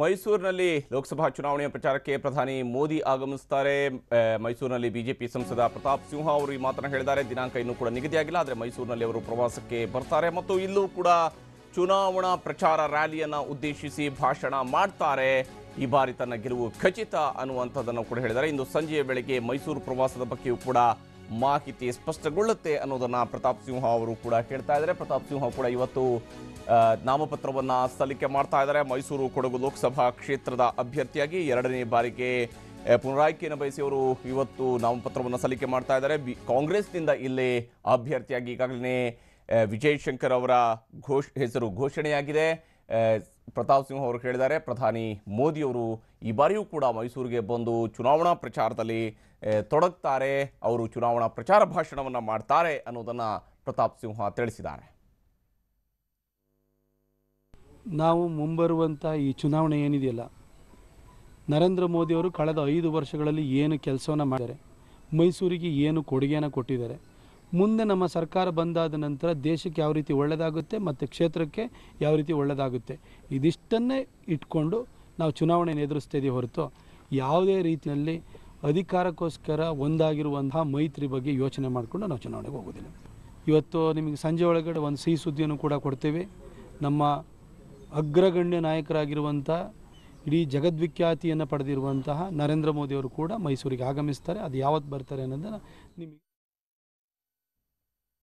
ಮೈಸೂರಿನಲ್ಲಿ ಲೋಕಸಭಾ ಚುನಾವಣೆಯ ಪ್ರಚಾರಕ್ಕೆ ಪ್ರಧಾನಿ ಮೋದಿ ಆಗಮಿಸುತ್ತಾರೆ. ಮೈಸೂರಿನಲ್ಲಿ ಬಿಜೆಪಿ ಸಂಸದ ಪ್ರತಾಪ್ ಸಿಂಹ ಅವರು ಈ ಮಾತನ್ನು ಹೇಳಿದ್ದಾರೆ. ದಿನಾಂಕ ಇನ್ನೂ ಕೂಡ ನಿಗದಿಯಾಗಿಲ್ಲ, ಆದರೆ ಮೈಸೂರಿನಲ್ಲಿ ಅವರು ಪ್ರವಾಸಕ್ಕೆ ಬರ್ತಾರೆ. ಮತ್ತು ಇಲ್ಲೂ ಕೂಡ ಚುನಾವಣಾ ಪ್ರಚಾರ ರ್ಯಾಲಿಯನ್ನು ಉದ್ದೇಶಿಸಿ ಭಾಷಣ ಮಾಡ್ತಾರೆ. ಈ ಬಾರಿ ತನ್ನ ಗೆಲುವು ಖಚಿತ ಅನ್ನುವಂಥದ್ದನ್ನು ಕೂಡ ಹೇಳಿದ್ದಾರೆ. ಇಂದು ಸಂಜೆಯ ಬೆಳಗ್ಗೆ ಮೈಸೂರು ಪ್ರವಾಸದ ಬಗ್ಗೆಯೂ ಕೂಡ ಮಾಹಿತಿ ಸ್ಪಷ್ಟಗೊಳ್ಳುತ್ತೆ ಅನ್ನೋದನ್ನ ಪ್ರತಾಪ್ ಸಿಂಹ ಅವರು ಕೂಡ ಹೇಳ್ತಾ ಇದ್ದಾರೆ. ಪ್ರತಾಪ್ ಸಿಂಹ ಕೂಡ ಇವತ್ತು ನಾಮಪತ್ರವನ್ನ ಸಲ್ಲಿಕೆ ಮಾಡ್ತಾ ಇದ್ದಾರೆ. ಮೈಸೂರು ಕೊಡಗು ಲೋಕಸಭಾ ಕ್ಷೇತ್ರದ ಅಭ್ಯರ್ಥಿಯಾಗಿ ಎರಡನೇ ಬಾರಿಗೆ ಪುನರಾಯ್ಕೆಯನ್ನು ಬಯಸಿ ಅವರು ಇವತ್ತು ನಾಮಪತ್ರವನ್ನು ಸಲ್ಲಿಕೆ ಮಾಡ್ತಾ ಇದ್ದಾರೆ. ಬಿ, ಕಾಂಗ್ರೆಸ್ನಿಂದ ಇಲ್ಲಿ ಅಭ್ಯರ್ಥಿಯಾಗಿ ಈಗಾಗಲೇ ವಿಜಯ್ ಶಂಕರ್ ಅವರ ಘೋಷ್, ಹೆಸರು ಘೋಷಣೆಯಾಗಿದೆ. ಪ್ರತಾಪ್ ಸಿಂಹ ಅವರು ಹೇಳಿದ್ದಾರೆ. ಪ್ರಧಾನಿ ಮೋದಿಯವರು ಈ ಬಾರಿಯೂ ಕೂಡ ಮೈಸೂರಿಗೆ ಬಂದು ಚುನಾವಣಾ ಪ್ರಚಾರದಲ್ಲಿ ತೊಡಗ್ತಾರೆ. ಅವರು ಚುನಾವಣಾ ಪ್ರಚಾರ ಭಾಷಣವನ್ನು ಮಾಡ್ತಾರೆ ಅನ್ನೋದನ್ನು ಪ್ರತಾಪ್ ಸಿಂಹ ತಿಳಿಸಿದ್ದಾರೆ. ನಾವು ಮುಂಬರುವಂಥ ಈ ಚುನಾವಣೆ ಏನಿದೆಯಲ್ಲ, ನರೇಂದ್ರ ಮೋದಿಯವರು ಕಳೆದ ಐದು ವರ್ಷಗಳಲ್ಲಿ ಏನು ಕೆಲಸವನ್ನು ಮಾಡಿದ್ದಾರೆ, ಮೈಸೂರಿಗೆ ಏನು ಕೊಡುಗೆಯನ್ನು ಕೊಟ್ಟಿದ್ದಾರೆ ಮುಂದೆ ನಮ್ಮ ಸರ್ಕಾರ ಬಂದಾದ ನಂತರ ದೇಶಕ್ಕೆ ಯಾವ ರೀತಿ ಒಳ್ಳೆಯದಾಗುತ್ತೆ ಮತ್ತು ಕ್ಷೇತ್ರಕ್ಕೆ ಯಾವ ರೀತಿ ಒಳ್ಳೆಯದಾಗುತ್ತೆ ಇದಿಷ್ಟನ್ನೇ ಇಟ್ಕೊಂಡು ನಾವು ಚುನಾವಣೆಯನ್ನು ಎದುರಿಸ್ತಿದ್ದೀವಿ ಹೊರತು ಯಾವುದೇ ರೀತಿಯಲ್ಲಿ ಅಧಿಕಾರಕ್ಕೋಸ್ಕರ ಒಂದಾಗಿರುವಂತಹ ಮೈತ್ರಿ ಬಗ್ಗೆ ಯೋಚನೆ ಮಾಡಿಕೊಂಡು ನಾವು ಚುನಾವಣೆಗೆ ಹೋಗೋದಿಲ್ಲ ಇವತ್ತು ನಿಮಗೆ ಸಂಜೆ ಒಳಗಡೆ ಒಂದು ಸಿಹಿ ಸುದ್ದಿಯನ್ನು ಕೂಡ ಕೊಡ್ತೀವಿ. ನಮ್ಮ ಅಗ್ರಗಣ್ಯ ನಾಯಕರಾಗಿರುವಂಥ ಇಡೀ ಜಗದ್ವಿಖ್ಯಾತಿಯನ್ನು ಪಡೆದಿರುವಂತಹ ನರೇಂದ್ರ ಮೋದಿಯವರು ಕೂಡ ಮೈಸೂರಿಗೆ ಆಗಮಿಸ್ತಾರೆ. ಅದು ಯಾವತ್ತು ಬರ್ತಾರೆ ಅನ್ನೋದನ್ನು ನಿಮಗೆ